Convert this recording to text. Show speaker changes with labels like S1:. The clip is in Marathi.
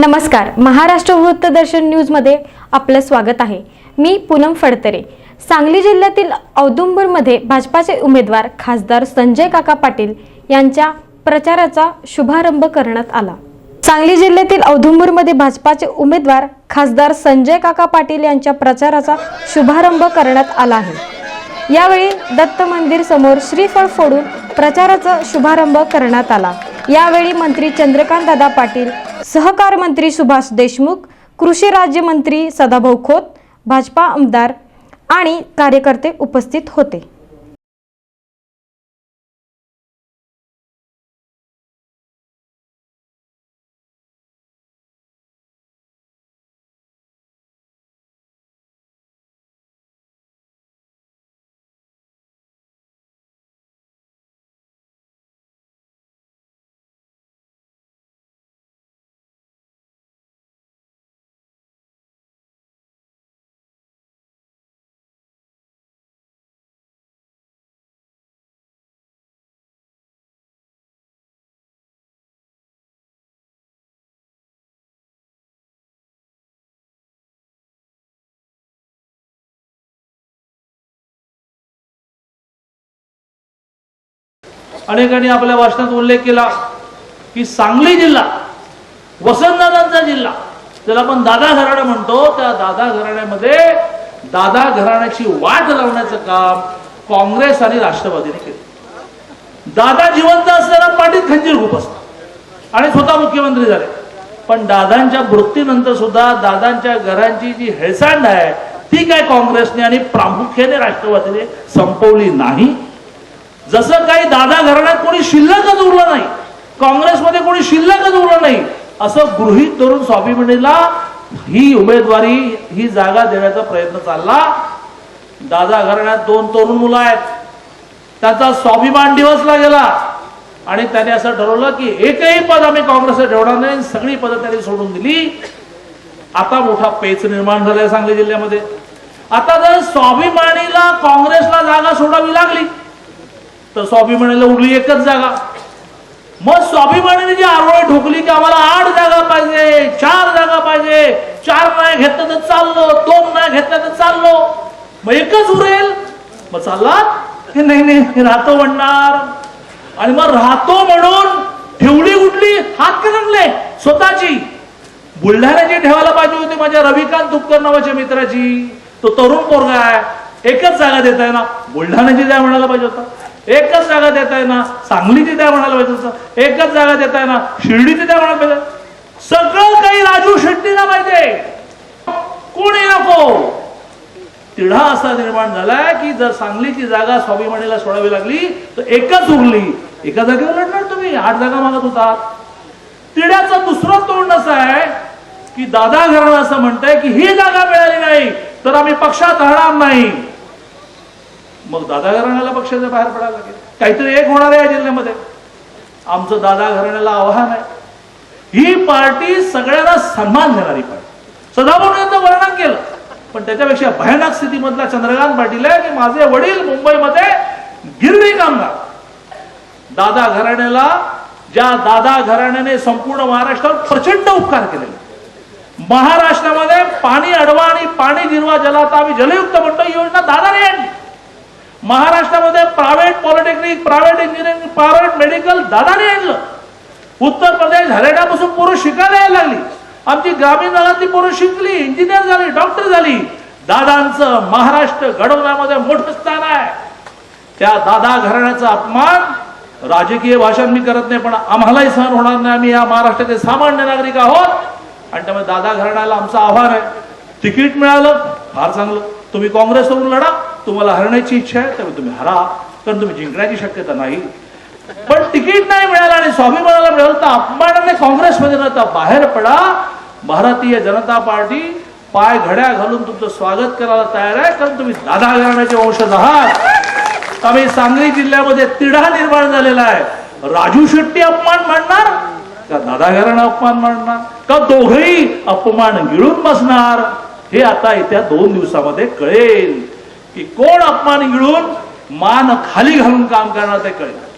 S1: नमस्कार. महाराष्ट्र वृत्तदर्शन न्यूजमध्ये आपलं स्वागत आहे. मी पूनम फडतरे. सांगली जिल्ह्यातील औदुंबरमध्ये भाजपाचे उमेदवार खासदार संजय काका पाटील यांच्या प्रचाराचा शुभारंभ करण्यात आला. सांगली जिल्ह्यातील औदुंबरमध्ये भाजपाचे उमेदवार खासदार संजय काका पाटील यांच्या प्रचाराचा शुभारंभ करण्यात आला आहे. यावेळी दत्त मंदिर समोर श्रीफळ फोडून प्रचाराचा शुभारंभ करण्यात आला. यावेळी मंत्री चंद्रकांत दादा पाटील सहकार मंत्री सुभाष देशमुख कृषी राज्यमंत्री सदाभाऊ खोत भाजपा आमदार आणि कार्यकर्ते उपस्थित होते.
S2: अनेकांनी आपल्या भाषणात उल्लेख केला की सांगली जिल्हा वसंतदादांचा जिल्हा. ज्याला आपण दादा घराणा म्हणतो त्या दादा घराण्यामध्ये दादा घराण्याची वाट लावण्याचं काम काँग्रेस आणि राष्ट्रवादीने केलं. दादा जिवंत असताना पाठीत खंजीर खूप असतात आणि स्वतः मुख्यमंत्री झाले. पण दादांच्या मृत्यूनंतर सुद्धा दादांच्या घरांची जी हेळसांड आहे ती काय काँग्रेसने आणि प्रामुख्याने राष्ट्रवादीने संपवली नाही? जसं काही दादा घराण्यात कोणी शिल्लकच उरलं नाही काँग्रेसमध्ये कोणी शिल्लकच उरलं नाही असं गृहीत धरून स्वाभिमानीला ही उमेदवारी ही जागा देण्याचा प्रयत्न चालला. दादा घराण्यात दोन तरुण मुलं आहेत. त्याचा स्वाभिमान दिवसला गेला आणि त्याने असं ठरवलं की एकही पद आम्ही काँग्रेसला ठेवणार नाही सगळी पदं त्यांनी सोडून दिली. आता मोठा पेच निर्माण झालाय सांगली जिल्ह्यामध्ये. आता जर स्वाभिमानीला काँग्रेसला जागा सोडावी लागली तर स्वाभिमानीला उरली एकच जागा. मग स्वाभिमानाने जी आरोळी ठोकली की आम्हाला आठ जागा पाहिजे चार जागा पाहिजे. चार नाही घेतलं तर चाललो दोन नाही घेतलं तर चाललो. मग एकच उरेल. मग चालला? हे नाही नाही राहतो म्हणणार. आणि मग राहतो म्हणून ठेवली उठली हात करंगले स्वतःची. बुलढाण्याची ठेवायला पाहिजे होती माझ्या रविकांत तुपकर नावाच्या मित्राची. तो तरुण पोरगा आहे. एकच जागा देत आहे ना. बुलढाण्याची जाय म्हणायला पाहिजे होता. एकच जागा देताय आहे ना सांगलीची द्या म्हणायला पाहिजे होतं एकच जागा देताय आहे ना शिर्डीची द्या म्हणायला पाहिजे. सगळं काही राजू शेट्टीला पाहिजे कोणी नको? तिढा असा निर्माण झालाय की जर सांगलीची जागा स्वाभिमानीला सोडावी लागली तर एकच उरली. एका जागेवर लढणार तुम्ही. आठ जागा मागत होता. तिढ्याचं दुसरं तोंड असं आहे की दादा घराणं असं म्हणतंय की ही जागा मिळाली नाही तर आम्ही पक्षात राहणार नाही. मग दादा घराण्याला पक्षाच्या बाहेर पडायला लागेल. काहीतरी एक होणार आहे या जिल्ह्यामध्ये. आमचं दादा घराण्याला आव्हान आहे. ही पार्टी सगळ्यांना सन्मान देणारी पार्टी. सदाभाऊ यांचं वर्णन केलं. पण त्याच्यापेक्षा भयानक स्थितीमधला चंद्रकांत पाटील आहे की माझे वडील मुंबईमध्ये गिरणी कामगार. दादा घराण्याला ज्या दादा घराण्याने संपूर्ण महाराष्ट्रावर प्रचंड उपकार केलेले. महाराष्ट्रामध्ये पाणी अडवा आणि पाणी जिरवा जलाता आम्ही जलयुक्त म्हणतो योजना महाराष्ट्रामध्ये private polytechnic private engineering private medical दादाने आणलं. उत्तर प्रदेश हरियाणापासून पोरं शिकायला यायला लागली. आमची ग्रामीण भागातली पोरं शिकली इंजिनियर झाली डॉक्टर झाली. दादांचं महाराष्ट्र घडवण्यामध्ये मोठं स्थान आहे. त्या दादा घराण्याचा अपमान राजकीय भाषण मी करत नाही पण आम्हालाही सहन होणार नाही. आम्ही या महाराष्ट्राचे सामान्य नागरिक आहोत. आणि त्यामुळे दादा घराण्याला आमचं आव्हान आहे. तिकीट मिळालं फार चांगलं. तुम्ही काँग्रेसवरून लढा. तुम्हाला हरण्याची इच्छा आहे त्यामुळे तुम्ही हरा. कारण तुम्ही जिंकण्याची शक्यता नाही. पण तिकीट नाही मिळालं आणि स्वाभिमानाला मिळालं तर अपमानाने काँग्रेसमध्ये न आता बाहेर पडा. भारतीय जनता पार्टी पाय घड्या घालून तुमचं स्वागत करायला तयार आहे. कारण तुम्ही दादा घराण्याचे वंशज आहात. आम्ही सांगली जिल्ह्यामध्ये तिढा निर्माण झालेला आहे. राजू शेट्टी अपमान मांडणार का दादा घराणा अपमान मांडणार का दोघही अपमान गिळून बसणार? हे आता येत्या दोन दिवसामध्ये कळेल. की कोण अपमान गिळून मान खाली घालून काम करणार ते कळेल